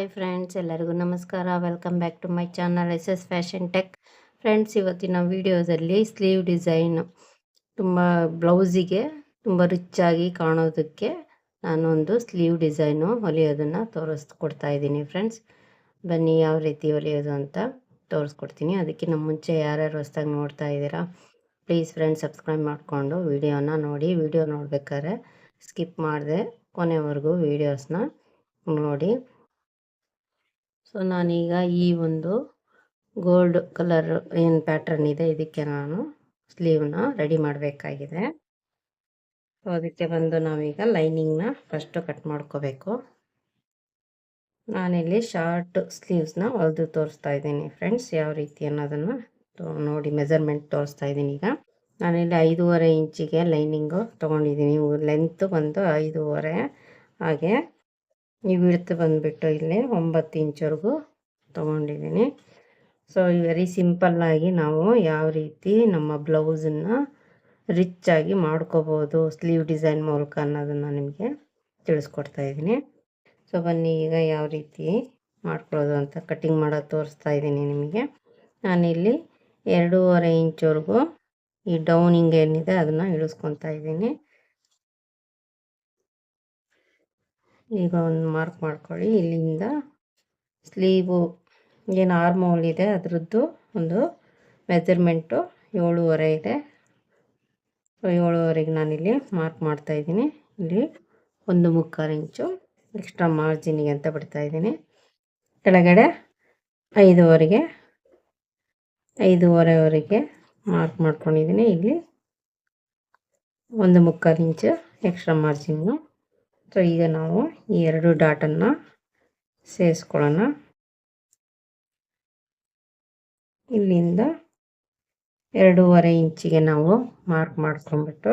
Hi friends, ಎಲ್ಲರಿಗೂ ನಮಸ್ಕಾರ. Welcome back to my channel S S fashion tech friends ಇವತ್ತಿನ ವಿಡಿಯೋದಲ್ಲಿ ಸ್ಲೀವ್ ಡಿಸೈನ್ ತುಂಬ ಬ್ಲೌಸಿಗೆ ತುಂಬ ರಿಚ್ಚಾಗಿ ಕಾಣೋದಕ್ಕೆ ನಾನೊಂದು ಸ್ಲೀವ್ ಡಿಸೈನು ಹೊಲಿಯೋದನ್ನು ತೋರಿಸ್ಕೊಡ್ತಾ ಇದ್ದೀನಿ ಫ್ರೆಂಡ್ಸ್ ಬನ್ನಿ, ಯಾವ ರೀತಿ ಹೊಲಿಯೋದು ಅಂತ ತೋರಿಸ್ಕೊಡ್ತೀನಿ. ಅದಕ್ಕಿಂತ ಮುಂಚೆ ಯಾರ್ಯಾರು ಹೊಸ್ದಾಗಿ ನೋಡ್ತಾ ಇದ್ದೀರಾ ಪ್ಲೀಸ್ ಫ್ರೆಂಡ್ಸ್ ಸಬ್ಸ್ಕ್ರೈಬ್ ಮಾಡಿಕೊಂಡು ವೀಡಿಯೋನ ನೋಡಿ. ವಿಡಿಯೋ ನೋಡ್ಬೇಕಾದ್ರೆ ಸ್ಕಿಪ್ ಮಾಡಿದೆ ಕೊನೆವರೆಗೂ ವೀಡಿಯೋಸ್ನ ನೋಡಿ. ಸೊ ನಾನೀಗ ಈ ಒಂದು ಗೋಲ್ಡ್ ಕಲರ್ ಏನು ಪ್ಯಾಟರ್ನ್ ಇದೆ, ಇದಕ್ಕೆ ನಾನು ಸ್ಲೀವ್ನ ರೆಡಿ ಮಾಡಬೇಕಾಗಿದೆ. ಸೊ ಅದಕ್ಕೆ ಬಂದು ನಾವೀಗ ಲೈನಿಂಗ್ನ ಫಸ್ಟು ಕಟ್ ಮಾಡ್ಕೋಬೇಕು. ನಾನಿಲ್ಲಿ ಶಾರ್ಟ್ ಸ್ಲೀವ್ಸ್ನ ಹೊಲ್ದು ತೋರಿಸ್ತಾ ಇದ್ದೀನಿ ಫ್ರೆಂಡ್ಸ್ ಯಾವ ರೀತಿ ಅನ್ನೋದನ್ನು ನೋಡಿ ಮೆಜರ್ಮೆಂಟ್ ತೋರಿಸ್ತಾ ಇದ್ದೀನಿ ಈಗ. ನಾನಿಲ್ಲಿ ಐದೂವರೆ ಇಂಚಿಗೆ ಲೈನಿಂಗು ತೊಗೊಂಡಿದ್ದೀನಿ ಲೆಂತ್ ಬಂದು ಐದೂವರೆ ಹಾಗೆ ಈ ವಿಡ್ತ್ ಬಂದುಬಿಟ್ಟು ಇಲ್ಲಿ ಒಂಬತ್ತು ಇಂಚ್ವರೆಗೂ ತೊಗೊಂಡಿದ್ದೀನಿ. ಸೊ ವೆರಿ ಸಿಂಪಲ್ಲಾಗಿ ನಾವು ಯಾವ ರೀತಿ ನಮ್ಮ ಬ್ಲೌಸನ್ನು ರಿಚ್ಚಾಗಿ ಮಾಡ್ಕೋಬೋದು ಸ್ಲೀವ್ ಡಿಸೈನ್ ಮೂಲಕ ಅನ್ನೋದನ್ನು ನಿಮಗೆ ತಿಳಿಸ್ಕೊಡ್ತಾ ಇದ್ದೀನಿ. ಸೊ ಬನ್ನಿ, ಈಗ ಯಾವ ರೀತಿ ಮಾಡ್ಕೊಳ್ಳೋದು ಅಂತ ಕಟಿಂಗ್ ಮಾಡೋದು ತೋರಿಸ್ತಾ ಇದ್ದೀನಿ ನಿಮಗೆ. ನಾನಿಲ್ಲಿ ಎರಡೂವರೆ ಇಂಚ್ವರೆಗೂ ಈ ಡೌನಿಂಗ್ ಏನಿದೆ ಅದನ್ನು ಇಳಿಸ್ಕೊತಾ ಇದ್ದೀನಿ. ಈಗ ಒಂದು ಮಾರ್ಕ್ ಮಾಡ್ಕೊಳ್ಳಿ. ಇಲ್ಲಿಂದ ಸ್ಲೀವು ಏನು ಆರ್ಮೋಲ್ ಇದೆ, ಅದರದ್ದು ಒಂದು ಮೆಜರ್ಮೆಂಟು ಏಳುವರೆ ಇದೆ. ಏಳುವರೆಗೆ ನಾನಿಲ್ಲಿ ಮಾರ್ಕ್ ಮಾಡ್ತಾಯಿದ್ದೀನಿ ಇಲ್ಲಿ ಒಂದು ಮುಕ್ಕಾಲು ಇಂಚು ಎಕ್ಸ್ಟ್ರಾ ಮಾರ್ಜಿನಿಗೆ ಅಂತ ಬಿಡ್ತಾಯಿದ್ದೀನಿ ಕೆಳಗಡೆ ಐದುವರೆಗೆ, ಐದೂವರೆವರೆಗೆ ಮಾರ್ಕ್ ಮಾಡ್ಕೊಂಡಿದ್ದೀನಿ. ಇಲ್ಲಿ ಒಂದು ಮುಕ್ಕಾಲು ಇಂಚು ಎಕ್ಸ್ಟ್ರಾ ಮಾರ್ಜಿನ್ನು ಸೊ ಈಗ ನಾವು ಈ ಎರಡು ಡಾಟನ್ನು ಸೇರಿಸ್ಕೊಳ್ಳೋಣ. ಇಲ್ಲಿಂದ ಎರಡೂವರೆ ಇಂಚಿಗೆ ನಾವು ಮಾರ್ಕ್ ಮಾಡ್ಕೊಂಡ್ಬಿಟ್ಟು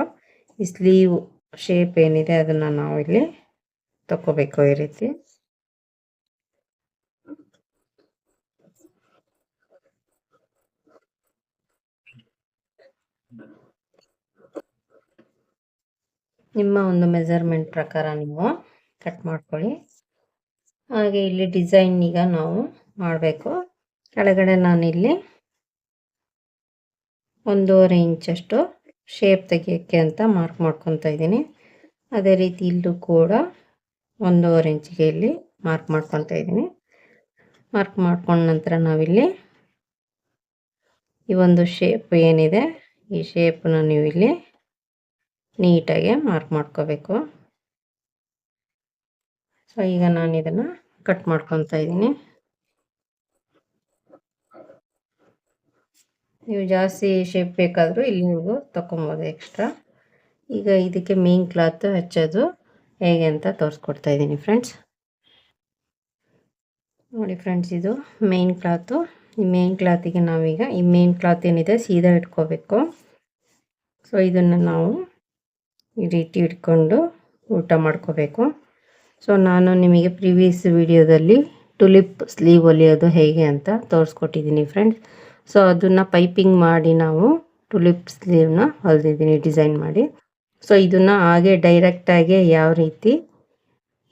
ಈ ಸ್ಲೀವ್ ಶೇಪ್ ಏನಿದೆ ಅದನ್ನು ನಾವು ಇಲ್ಲಿ ತಗೋಬೇಕು ಈ ರೀತಿ. ನಿಮ್ಮ ಒಂದು ಮೆಜರ್ಮೆಂಟ್ ಪ್ರಕಾರ ನೀವು ಕಟ್ ಮಾಡ್ಕೊಳ್ಳಿ. ಹಾಗೆ ಇಲ್ಲಿ ಡಿಸೈನ್ ಈಗ ನಾವು ಮಾಡಬೇಕು. ಕೆಳಗಡೆ ನಾನಿಲ್ಲಿ ಒಂದೂವರೆ ಇಂಚಷ್ಟು ಶೇಪ್ ತೆಗಿಯೋಕ್ಕೆ ಅಂತ ಮಾರ್ಕ್ ಮಾಡ್ಕೊತಾ ಇದ್ದೀನಿ. ಅದೇ ರೀತಿ ಇಲ್ಲೂ ಕೂಡ ಒಂದೂವರೆ ಇಂಚಿಗೆ ಇಲ್ಲಿ ಮಾರ್ಕ್ ಮಾಡ್ಕೊತಾ ಇದ್ದೀನಿ. ಮಾರ್ಕ್ ಮಾಡ್ಕೊಂಡ ನಂತರ ನಾವಿಲ್ಲಿ ಈ ಒಂದು ಶೇಪ್ ಏನಿದೆ, ಈ ಶೇಪನ್ನ ನೀವು ಇಲ್ಲಿ ನೀಟಾಗಿ ಮಾರ್ಕ್ ಮಾಡ್ಕೋಬೇಕು. ಸೊ ಈಗ ನಾನು ಇದನ್ನು ಕಟ್ ಮಾಡ್ಕೊತಾ ಇದ್ದೀನಿ. ನೀವು ಜಾಸ್ತಿ ಶೇಪ್ ಬೇಕಾದರೂ ಇಲ್ಲಿ ನೀವು ತೊಗೊಬೋದು ಎಕ್ಸ್ಟ್ರಾ ಈಗ ಇದಕ್ಕೆ ಮೇನ್ ಕ್ಲಾತ್ ಹಚ್ಚೋದು ಹೇಗೆ ಅಂತ ತೋರಿಸ್ಕೊಡ್ತಾ ಇದ್ದೀನಿ ಫ್ರೆಂಡ್ಸ್ ನೋಡಿ ಫ್ರೆಂಡ್ಸ್ ಇದು ಮೇನ್ ಕ್ಲಾತು ಈ ಮೇನ್ ಕ್ಲಾತಿಗೆ ನಾವೀಗ ಈ ಮೇನ್ ಕ್ಲಾತ್ ಏನಿದೆ, ಸೀದಾ ಇಟ್ಕೋಬೇಕು. ಸೊ ಇದನ್ನು ನಾವು ಈ ರೀತಿ ಇಟ್ಕೊಂಡು ಊಟ ಮಾಡ್ಕೋಬೇಕು. ಸೊ ನಾನು ನಿಮಗೆ ಪ್ರಿವಿಯಸ್ ವಿಡಿಯೋದಲ್ಲಿ ಟುಲಿಪ್ ಸ್ಲೀವ್ ಹೊಲಿಯೋದು ಹೇಗೆ ಅಂತ ತೋರಿಸ್ಕೊಟ್ಟಿದ್ದೀನಿ ಫ್ರೆಂಡ್ಸ್ ಸೊ ಅದನ್ನು ಪೈಪಿಂಗ್ ಮಾಡಿ ನಾವು ಟುಲಿಪ್ ಸ್ಲೀವ್ನ ಹೊಲಿದಿದ್ದೀನಿ ಡಿಸೈನ್ ಮಾಡಿ. ಸೊ ಇದನ್ನು ಹಾಗೆ ಡೈರೆಕ್ಟಾಗಿ ಯಾವ ರೀತಿ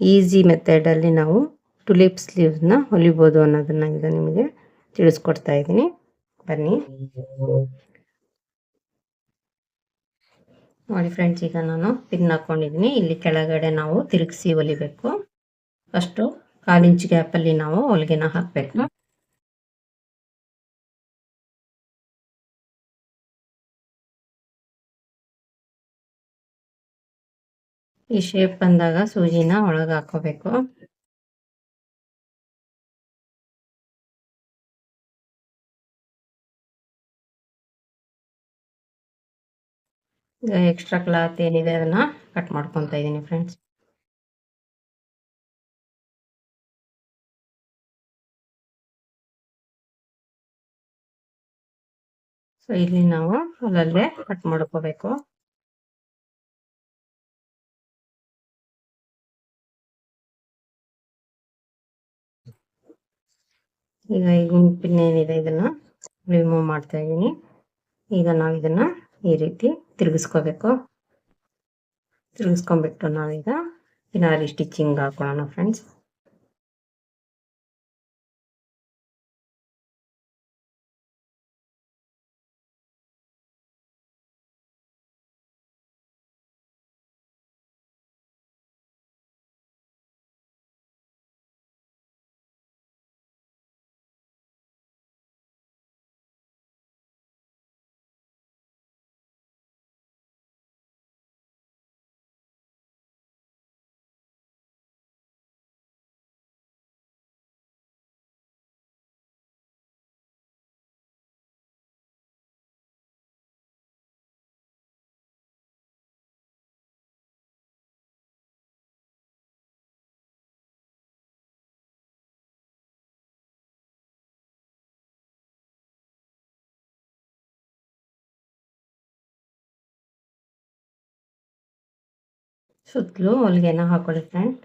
ಈಸಿ ಮೆಥಡಲ್ಲಿ ನಾವು ಟುಲಿಪ್ ಸ್ಲೀವ್ಸ್ನ ಹೊಲಿಬೋದು ಅನ್ನೋದನ್ನ ಈಗ ನಿಮಗೆ ತಿಳಿಸ್ಕೊಡ್ತಾ ಇದ್ದೀನಿ. ಬನ್ನಿ. ನೋಡಿ ಫ್ರೆಂಡ್ಸ್ ಈಗ ನಾನು ಪಿನ್ ಹಾಕೊಂಡಿದ್ದೀನಿ ಇಲ್ಲಿ ಕೆಳಗಡೆ ನಾವು ತಿರುಗಿಸಿ ಹೊಲಿಬೇಕು. ಫಸ್ಟು ಕಾಲು ಇಂಚ್ ಗ್ಯಾಪಲ್ಲಿ ನಾವು ಹೊಲಿಗೆನ ಹಾಕಬೇಕು. ಈ ಶೇಪ್ ಬಂದಾಗ ಸೂಜಿನ ಒಳಗೆ ಹಾಕೋಬೇಕು. ಎಕ್ಸ್ಟ್ರಾ ಕ್ಲಾತ್ ಏನಿದೆ ಅದನ್ನ ಕಟ್ ಮಾಡ್ಕೊಂತ ಇದ್ದೀನಿ ಫ್ರೆಂಡ್ಸ್ ಸೊ ಇಲ್ಲಿ ನಾವು ಅಲ್ಲಲ್ಲೇ ಕಟ್ ಮಾಡ್ಕೋಬೇಕು. ಈಗ ಈ ಗುಂಪಿನ ಏನಿದೆ ಇದನ್ನ ರಿಮೂವ್ ಮಾಡ್ತಾ ಇದ್ದೀನಿ ಈಗ ನಾವು ಇದನ್ನ ಈ ರೀತಿ ತಿರುಗಿಸ್ಕೋಬೇಕು. ತಿರುಗಿಸ್ಕೊಂಡ್ಬಿಟ್ಟು ನಾವೀಗ ಕಿನಾರಿ ಸ್ಟಿಚಿಂಗ್ ಹಾಕೊಳ್ಳೋಣ ಫ್ರೆಂಡ್ಸ್ ಸುತ್ತಲೂ ಹೊಲಿಗೆನ ಹಾಕೊಳ್ಳಿ ಫ್ರೆಂಡ್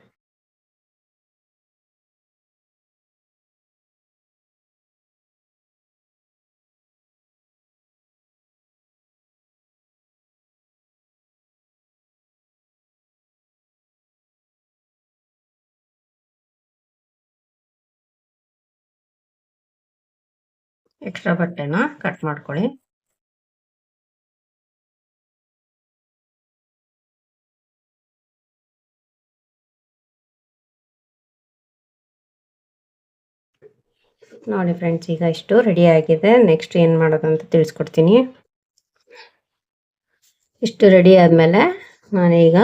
ಎಕ್ಸ್ಟ್ರಾ ಬಟ್ಟೆನ ಕಟ್ ಮಾಡ್ಕೊಳ್ಳಿ. ನೋಡಿ ಫ್ರೆಂಡ್ಸ್ ಈಗ ಇಷ್ಟು ರೆಡಿ ಆಗಿದೆ. ನೆಕ್ಸ್ಟ್ ಏನು ಮಾಡೋದು ಅಂತ ತಿಳಿಸ್ಕೊಡ್ತೀನಿ. ಇಷ್ಟು ರೆಡಿ ಆದಮೇಲೆ ನಾನೀಗ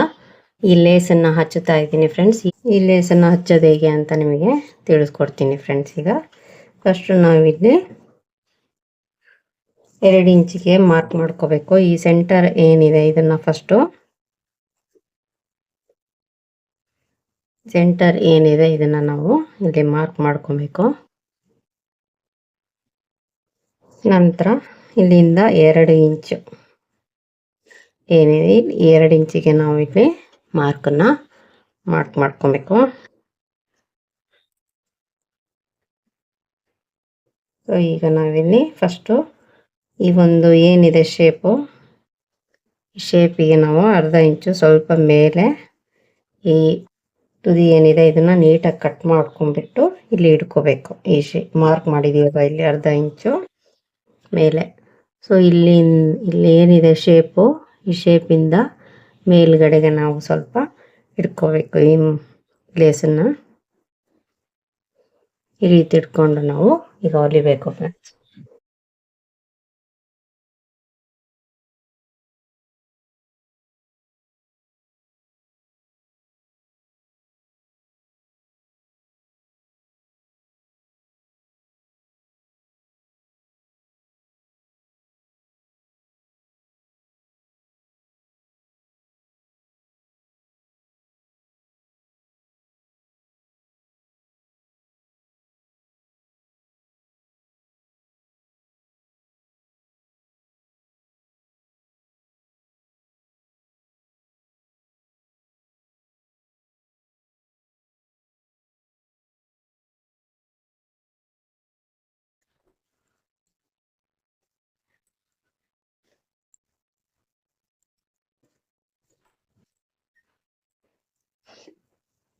ಈ ಲೇಸನ್ನು ಹಚ್ಚುತ್ತಾ ಇದ್ದೀನಿ ಫ್ರೆಂಡ್ಸ್ ಈ ಲೇಸನ್ನು ಹಚ್ಚೋದು ಹೇಗೆ ಅಂತ ನಿಮಗೆ ತಿಳಿಸ್ಕೊಡ್ತೀನಿ ಫ್ರೆಂಡ್ಸ್ ಈಗ. ಫಸ್ಟು ನಾವಿಲ್ಲಿ ಎರಡು ಇಂಚಿಗೆ ಮಾರ್ಕ್ ಮಾಡ್ಕೋಬೇಕು. ಈ ಸೆಂಟರ್ ಏನಿದೆ ಇದನ್ನು ಫಸ್ಟು ಸೆಂಟರ್ ಏನಿದೆ ಇದನ್ನು ನಾವು ಇಲ್ಲಿ ಮಾರ್ಕ್ ಮಾಡ್ಕೊಬೇಕು. ನಂತರ ಇಲ್ಲಿಂದ ಎರಡು ಇಂಚು. ಏನಿದೆ ಎರಡು ಇಂಚಿಗೆ ನಾವು ಇಲ್ಲಿ ಮಾರ್ಕನ್ನ ಮಾರ್ಕ್ ಮಾಡ್ಕೊಬೇಕು. ಈಗ ನಾವಿಲ್ಲಿ ಫಸ್ಟು ಈ ಒಂದು ಏನಿದೆ ಶೇಪು ಶೇಪಿಗೆ ನಾವು ಅರ್ಧ ಇಂಚು ಸ್ವಲ್ಪ ಮೇಲೆ ಈ ತುದಿ ಏನಿದೆ ಇದನ್ನು ನೀಟಾಗಿ ಕಟ್ ಮಾಡ್ಕೊಂಡ್ಬಿಟ್ಟು ಇಲ್ಲಿ ಇಟ್ಕೋಬೇಕು. ಈ ಶೇ, ಮಾರ್ಕ್ ಮಾಡಿದೀವಾಗ ಇಲ್ಲಿ ಅರ್ಧ ಇಂಚು? ಮೇಲೆ. ಸೊ ಇಲ್ಲಿ ಇಲ್ಲಿ ಏನಿದೆ ಶೇಪು ಈ ಶೇಪಿಂದ ಮೇಲ್ಗಡೆಗೆ ನಾವು ಸ್ವಲ್ಪ ಇಟ್ಕೋಬೇಕು ಈ ಗ್ಲೇಸನ್ನು ಈ ರೀತಿ ಇಟ್ಕೊಂಡು ನಾವು ಈಗ ಹೊಲಿಬೇಕು ಫ್ರೆಂಡ್ಸ್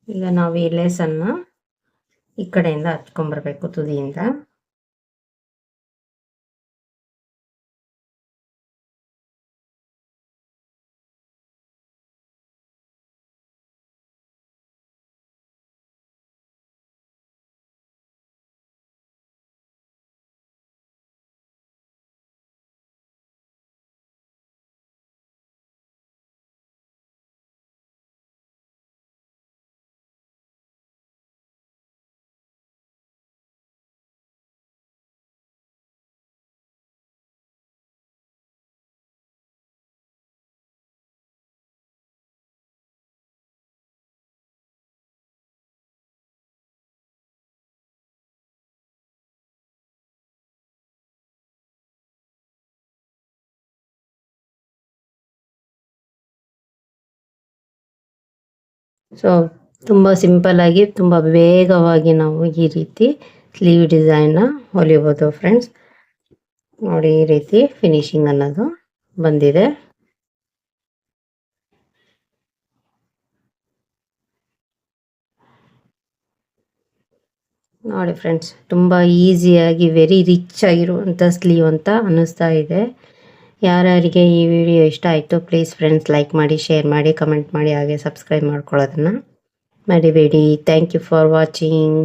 ಈಗ ನಾವು ಈ ಲೇಸನ್ನು ಈ ಕಡೆಯಿಂದ ಹಚ್ಕೊಂಬರ್ಬೇಕು ತುದಿಯಿಂದ. ಸೊ ತುಂಬ ಸಿಂಪಲ್ಲಾಗಿ ತುಂಬ ವೇಗವಾಗಿ ನಾವು ಈ ರೀತಿ ಸ್ಲೀವ್ ಡಿಸೈನ್ನ ಹೊಲಿಬೋದು ಫ್ರೆಂಡ್ಸ್ ನೋಡಿ ಈ ರೀತಿ ಫಿನಿಶಿಂಗ್ ಅನ್ನೋದು ಬಂದಿದೆ. ನೋಡಿ ಫ್ರೆಂಡ್ಸ್ ತುಂಬ ಈಸಿಯಾಗಿ ವೆರಿ ರಿಚ್ ಆಗಿರುವಂಥ ಸ್ಲೀವ್ ಅಂತ ಅನ್ನಿಸ್ತಾ ಇದೆ. ಯಾರ್ಯಾರಿಗೆ ಈ ವಿಡಿಯೋ ಇಷ್ಟ ಆಯಿತು ಪ್ಲೀಸ್ ಫ್ರೆಂಡ್ಸ್ ಲೈಕ್ ಮಾಡಿ ಶೇರ್ ಮಾಡಿ ಕಮೆಂಟ್ ಮಾಡಿ, ಹಾಗೆ ಸಬ್ಸ್ಕ್ರೈಬ್ ಮಾಡ್ಕೊಳ್ಳೋದನ್ನು ಮರಿಬೇಡಿ. Thank you for watching